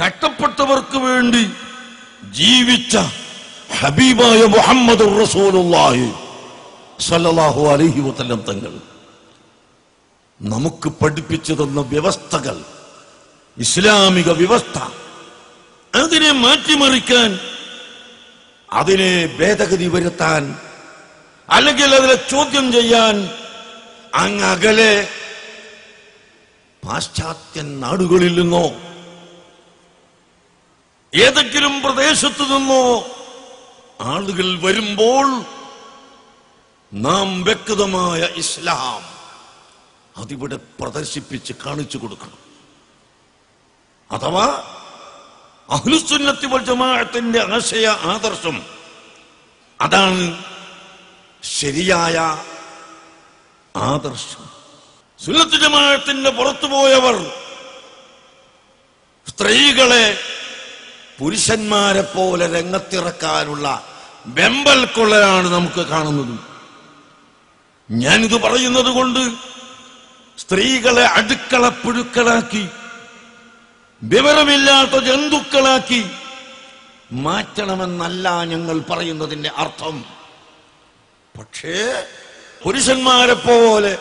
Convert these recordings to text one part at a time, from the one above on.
കഷ്ടപ്പെട്ടവർക്ക് വേണ്ടി ജീവിച്ച ഹബീബായ മുഹമ്മദ് റസൂലുള്ളാഹി സല്ലല്ലാഹു അലൈഹി വസല്ലം തങ്ങൾ. നമുക്ക് പഠിപ്പിച്ചു തന്ന വ്യവസ്ഥകൾ ഇസ്ലാമിക വ്യവസ്ഥ അതിനെ മാറ്റിമറിക്കാൻ അതിനെ ഭേദഗതി വരുത്താൻ അല്ലെങ്കിൽ അതിനെ ചോദ്യം ചെയ്യാൻ അങ്ങ് അകലെ പാശ്ചാത്യ നാടുകളിൽ നിന്നോ ഏതെങ്കിലും പ്രദേശത്തു നിന്നോ ആളുകൾ വരുമ്പോൾ നാം വ്യക്തമായ ഇസ്ലാം അതിവിടെ പ്രദർശിപ്പിച്ച് കാണിച്ചു കൊടുക്കണം. അഥവാ അഹ്ലുസുന്നത്തി ജമാഅത്തിന്റെ ആശയ ആദർശം അതാണ് ശരിയായ ആദർശം. സുന്നത്തി ജമാഅത്തിന്റെ പുറത്തുപോയവർ സ്ത്രീകളെ പുരുഷന്മാരെ പോലെ രംഗത്തിറക്കാനുള്ള വെമ്പൽ കൊള്ളയാണ് നമുക്ക് കാണുന്നത്. ഞാനിത് പറയുന്നത് കൊണ്ട് സ്ത്രീകളെ അടുക്കള പുഴുക്കളാക്കി വിവരമില്ലാത്ത ജന്തുക്കളാക്കി മാറ്റണമെന്നല്ല ഞങ്ങൾ പറയുന്നതിന്റെ അർത്ഥം. പക്ഷേ പുരുഷന്മാരെ പോലെ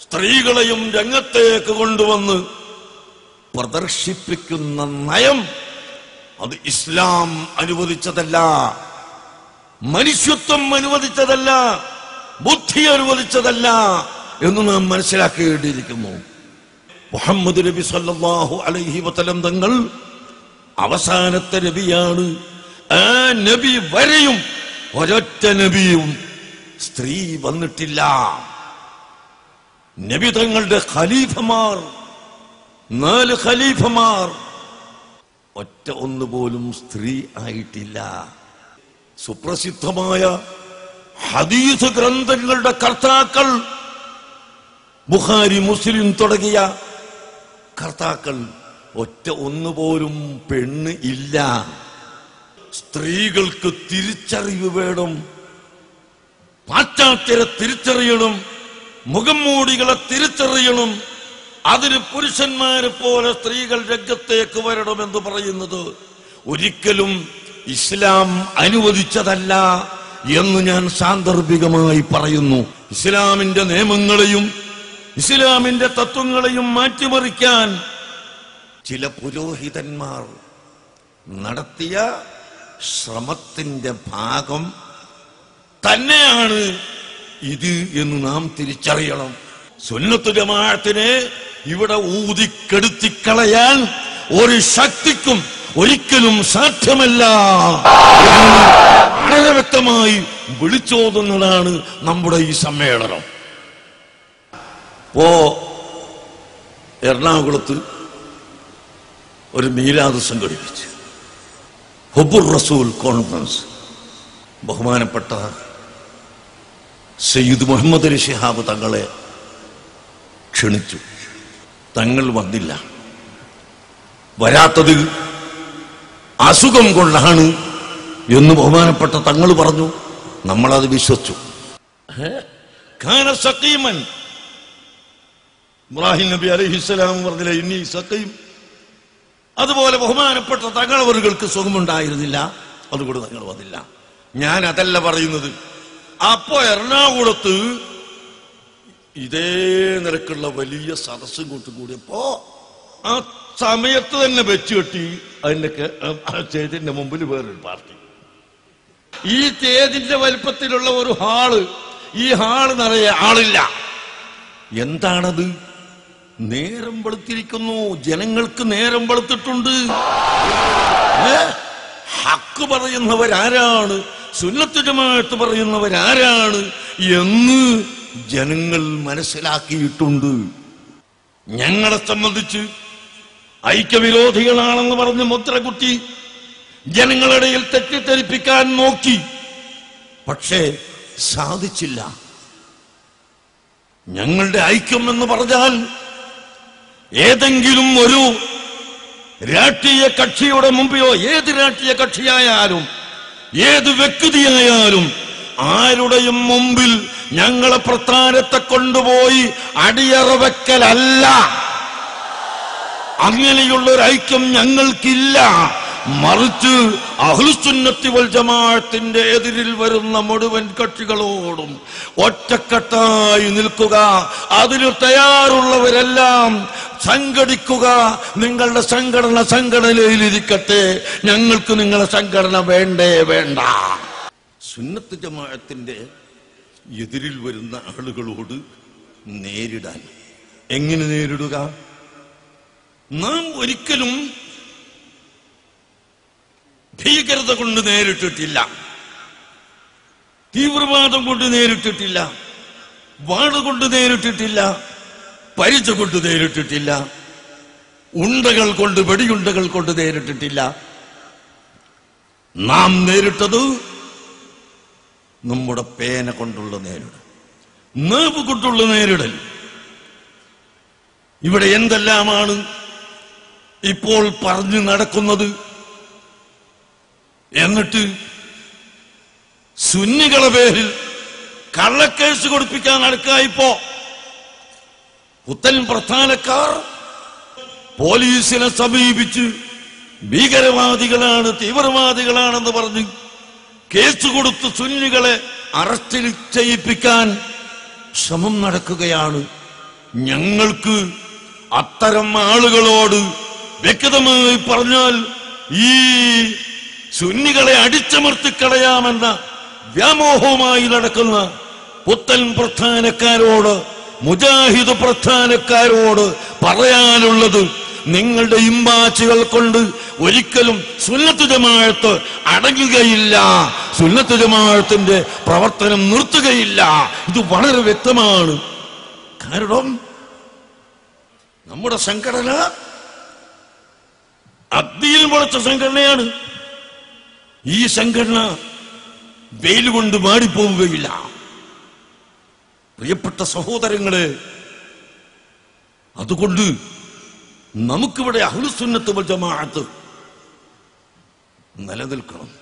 സ്ത്രീകളെയും രംഗത്തേക്ക് കൊണ്ടുവന്ന് പ്രദർശിപ്പിക്കുന്ന നയം അത് ഇസ്ലാം അനുവദിച്ചതല്ല. മനുഷ്യത്വം അനുവദിച്ചതല്ല. ബുദ്ധി അനുവദിച്ചതല്ല എന്ന് നാം മനസ്സിലാക്കേണ്ടിയിരിക്കുന്നു. മുഹമ്മദ് നബി സല്ലാഹു അലൈഹി വസലം തങ്ങൾ അവസാനത്തെ നബിയാണ്. ആ നബി വരെയും ഒരൊറ്റ നബിയും സ്ത്രീ വന്നിട്ടില്ല. നബി തങ്ങളുടെ ഖലീഫമാർ നാല് ഖലീഫമാർ ഒറ്റ ഒന്നുപോലും സ്ത്രീ ആയിട്ടില്ല. സുപ്രസിദ്ധമായ ഹദീസ് ഗ്രന്ഥങ്ങളുടെ കർത്താക്കൾ ബുഹാരി മുസ്ലിം തുടങ്ങിയ കർത്താക്കൾ ഒറ്റ ഒന്നുപോലും പെണ്ണ് ഇല്ല. സ്ത്രീകൾക്ക് തിരിച്ചറിവ് വേണം പാശ്ചാത്യരെ തിരിച്ചറിയണം മുഖം മൂടികളെ തിരിച്ചറിയണം അതിന് പുരുഷന്മാരെ പോലെ സ്ത്രീകൾ രംഗത്തേക്ക് വരണമെന്ന് പറയുന്നത് ഒരിക്കലും ഇസ്ലാം അനുവദിച്ചതല്ല എന്ന് ഞാൻ സാന്ദർഭികമായി പറയുന്നു. ഇസ്ലാമിന്റെ നിയമങ്ങളെയും ഇസ്ലാമിന്റെ തത്വങ്ങളെയും മാറ്റിമറിക്കാൻ ചില പുരോഹിതന്മാർ നടത്തിയ ശ്രമത്തിന്റെ ഭാഗം തന്നെയാണ് ഇത് എന്ന് നാം തിരിച്ചറിയണം. സുന്നത്ത് ജമാഅത്തിനെ ഇവിടെ ഊതിക്കെടുത്തിക്കളയാൻ ഒരു ശക്തിക്കും ഒരിക്കലും സാധ്യമല്ല. വളരെ വ്യക്തമായി വിളിച്ചോതുന്നതാണ് നമ്മുടെ ഈ സമ്മേളനം. ഇപ്പോ എറണാകുളത്ത് ഒരു മീലാദ് സംഘടിപ്പിച്ചു ഹുബുർ റസൂൽ കോൺഫറൻസ്. ബഹുമാനപ്പെട്ട സയ്യിദ് മുഹമ്മദ് അലി ഷിഹാബ് തങ്ങളെ ക്ഷണിച്ചു. തങ്ങൾ വന്നില്ല. വരാത്തത് അസുഖം കൊണ്ടാണ് എന്ന് ബഹുമാനപ്പെട്ട തങ്ങൾ പറഞ്ഞു. നമ്മളത് വിശ്വസിച്ചു. ഇബ്രാഹിം നബി അലൈഹിസ്സലാം പറഞ്ഞില്ല ഇനി സഖീം. അതുപോലെ ബഹുമാനപ്പെട്ട തങ്ങളവറുകൾക്ക് സുഖമുണ്ടായിരുന്നില്ല. അതുകൊണ്ട് തങ്ങൾ വന്നില്ല. ഞാൻ അതല്ല പറയുന്നത്. അപ്പോ എറണാകുളത്ത് ഇതേ നിരക്കുള്ള വലിയ സദസ്സും കൂട്ടും കൂടിയപ്പോ ആ സമയത്ത് തന്നെ വെച്ച് കെട്ടി അതിന്റെ മുമ്പിൽ വേറൊരു പാർട്ടി. ഈ സ്റ്റേജിന്റെ വലിപ്പത്തിലുള്ള ഒരു ഹാൾ ഈ ഹാൾ നിറയെ ആളില്ല. എന്താണത്? നേരം വെളുത്തിരിക്കുന്നു. ജനങ്ങൾക്ക് നേരം വെളുത്തിട്ടുണ്ട്? ഹക്ക് പറയുന്നവരാരാണ്? സുന്നത്തുജമായിട്ട് പറയുന്നവരാരാണ്? എന്ന് ജനങ്ങൾ മനസ്സിലാക്കിയിട്ടുണ്ട്. ഞങ്ങളെ സംബന്ധിച്ച് ഐക്യവിരോധികളാണെന്ന് പറഞ്ഞ് മുദ്രകുത്തി ജനങ്ങളിടയിൽ തെറ്റിദ്ധരിപ്പിക്കാൻ നോക്കി. പക്ഷേ സാധിച്ചില്ല. ഞങ്ങളുടെ ഐക്യം എന്ന് പറഞ്ഞാൽ ഏതെങ്കിലും ഒരു രാഷ്ട്രീയ കക്ഷിയുടെ മുമ്പിലോ ഏത് രാഷ്ട്രീയ കക്ഷിയായാലും ഏത് വ്യക്തിയായാലും ആരുടെയും മുമ്പിൽ ഞങ്ങളെ പ്രസ്ഥാനത്തെ കൊണ്ടുപോയി അടിയറ വെക്കലല്ല അങ്ങനെയുള്ള ഒരു ഐക്യം ഞങ്ങൾക്കില്ല. മറിച്ച് അഹ്ലുസുന്നത്തി വൽ ജമാഅത്തിന്റെ എതിരിൽ വരുന്ന മുഴുവൻ കക്ഷികളോടും ഒറ്റക്കെട്ടായി നിൽക്കുക. അതിന് തയ്യാറുള്ളവരെല്ലാം സംഘടിക്കുക. നിങ്ങളുടെ സംഘടന സംഘടനയിലിരിക്കട്ടെ. ഞങ്ങൾക്ക് നിങ്ങളുടെ സംഘടന വേണ്ടേ വേണ്ട. സുന്നത്ത് ജമാഅത്തിന്റെ എതിരിൽ വരുന്ന ആളുകളോട് നേരിടാൻ. എങ്ങനെ നേരിടുക? നാം ഒരിക്കലും ഭീകരത കൊണ്ട് നേരിട്ടിട്ടില്ല. തീവ്രവാദം കൊണ്ട് നേരിട്ടിട്ടില്ല. വാട് കൊണ്ട് നേരിട്ടിട്ടില്ല. പരിച കൊണ്ട് നേരിട്ടിട്ടില്ല. ഉണ്ടകൾ കൊണ്ട് വെടിയുണ്ടകൾ കൊണ്ട് നേരിട്ടിട്ടില്ല. നാം നേരിട്ടത് നമ്മുടെ പേന കൊണ്ടുള്ള നേരിടൽ. നേവ് കൊണ്ടുള്ള നേരിടൽ. ഇവിടെ എന്തെല്ലാമാണ് ഇപ്പോൾ പറഞ്ഞു നടക്കുന്നത് എന്നിട്ട് സുന്നികളെ പേരിൽ കള്ളക്കേസ് കൊടുപ്പിക്കാൻ നടക്കുക ഇപ്പോ പുത്തൻ പ്രധാനക്കാർ പോലീസിനെ സമീപിച്ച് ഭീകരവാദികളാണ് തീവ്രവാദികളാണെന്ന് പറഞ്ഞ് കേസ് കൊടുത്ത് സുന്നികളെ അറസ്റ്റ് ചെയ്യിപ്പിക്കാൻ ശ്രമം നടക്കുകയാണ്. ഞങ്ങൾക്ക് അത്തരം ആളുകളോട് വ്യക്തമായി പറഞ്ഞാൽ ഈ സുന്നികളെ അടിച്ചമർത്തിക്കളയാമെന്ന വ്യാമോഹവുമായി നടക്കുന്ന പുത്തൻ പ്രധാനക്കാരോട് മുജാഹിദ് പ്രധാനക്കാരോട് പറയാനുള്ളത് നിങ്ങളുടെ ഇമ്പാച്ചുകൾ കൊണ്ട് ഒരിക്കലും സുന്നത്ത് ജമാഴത്ത് അടങ്ങുകയില്ല. സുന്നത്ത് ജമാഴത്തിന്റെ പ്രവർത്തനം നിർത്തുകയില്ല. ഇത് വളരെ വ്യക്തമാണ്. കാരണം നമ്മുടെ സംഘടന അഗ്നിയിൽ മുളച്ച സംഘടനയാണ്. ഈ സംഘടന വെയിൽ കൊണ്ട് മാടിപ്പോവുകയില്ല പ്രിയപ്പെട്ട സഹോദരങ്ങളെ അതുകൊണ്ട് നമുക്കിവിടെ അഹുസുന്നത്ത് ജമാഅത്ത് നിലനിൽക്കണം.